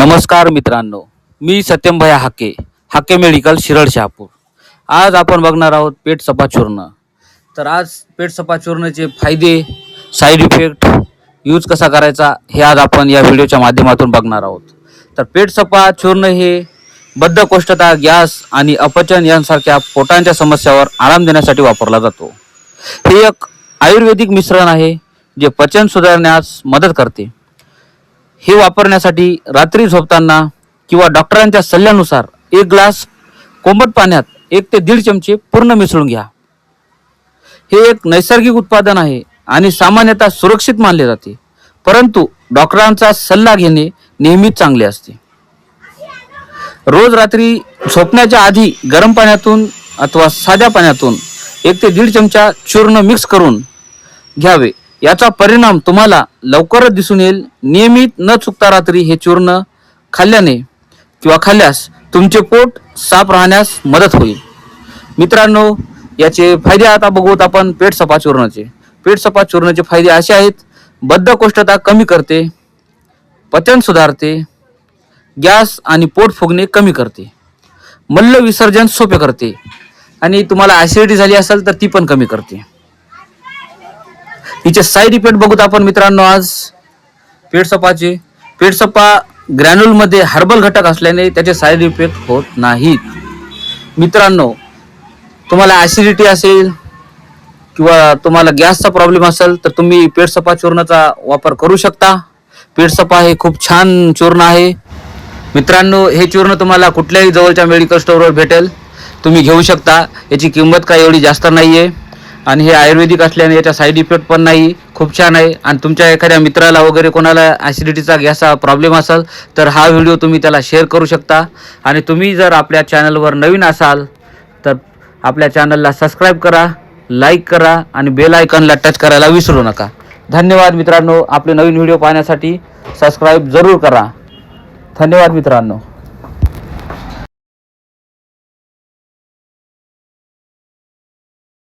नमस्कार मित्रांनो मी सत्यमभया हाके हाके मेडिकल शिरड शहापूर. आज आपण बघणार आहोत पेट सपा चूर्ण. तर आज पेट सपाचूर्णचे फायदे साईड इफेक्ट यूज कसा करायचा हे आज आपण या व्हिडिओच्या माध्यमातून बघणार आहोत. तर पेट सपा चूर्ण हे बद्धकोष्ठता गॅस आणि अपचन यांसारख्या पोटांच्या समस्यावर आराम देण्यासाठी वापरला जातो. हे एक आयुर्वेदिक मिश्रण आहे जे पचन सुधारण्यास मदत करते. हे वापरण्यासाठी रात्री झोपताना किंवा डॉक्टरांच्या सल्ल्यानुसार एक ग्लास कोंबट पाण्यात एक ते दीड चमचे पूर्ण मिसळून घ्या. हे एक नैसर्गिक उत्पादन आहे आणि सामान्यतः सुरक्षित मानले जाते परंतु डॉक्टरांचा सल्ला घेणे नेहमीच चांगले असते. रोज रात्री झोपण्याच्या आधी गरम पाण्यातून अथवा साध्या पाण्यातून एक ते दीड चमचा चूर्ण मिक्स करून घ्यावे. याचा परिणाम तुम्हाला लवकरच दिसून येईल. नियमित न चुकता रात्री हे चूर्ण खाल्ल्याने किंवा खाल्ल्यास तुमचे पोट साफ राहण्यास मदत होईल. मित्रांनो याचे फायदे आता बघूत आपण पेट सफा चूर्णाचे. पेट सफा चूर्णाचे फायदे असे आहेत बद्धकोष्ठता कमी करते पचन सुधारते गॅस आणि पोट फुगणे कमी करते मल्ल विसर्जन सोपे करते आणि तुम्हाला ॲसिडिटी झाली असेल तर ती पण कमी करते. हिचे साईड इफेक्ट बघूत आपण मित्रांनो आज. पेटसपाचे पेटसपा ग्रॅन्युलमध्ये हर्बल घटक असल्याने त्याचे साईड इफेक्ट होत नाहीत. मित्रांनो तुम्हाला ॲसिडिटी असेल किंवा तुम्हाला गॅसचा प्रॉब्लेम असेल तर तुम्ही पेटसपा चूर्णाचा वापर करू शकता. पेटसपा हे खूप छान चूर्ण आहे. मित्रांनो हे चूर्ण तुम्हाला कुठल्याही जवळच्या मेडिकल स्टोअरवर भेटेल. तुम्ही घेऊ शकता. याची किंमत काही एवढी जास्त नाही आहे आणि हे आयुर्वेदिक असल्याने याचा साईड इफेक्ट पण नाही खूप छान आहे. आणि तुमच्या एखाद्या मित्राला वगैरे कोणाला ॲसिडिटीचा गॅसचा प्रॉब्लेम असेल तर हा व्हिडिओ तुम्ही त्याला शेअर करू शकता. आणि तुम्ही जर आपल्या चॅनलवर नवीन असाल तर आपल्या चॅनलला सबस्क्राईब करा लाईक करा आणि बेल आयकॉनला टच करायला विसरू नका. धन्यवाद मित्रांनो. आपले नवीन व्हिडिओ पाहण्यासाठी सबस्क्राईब जरूर करा. धन्यवाद मित्रांनो.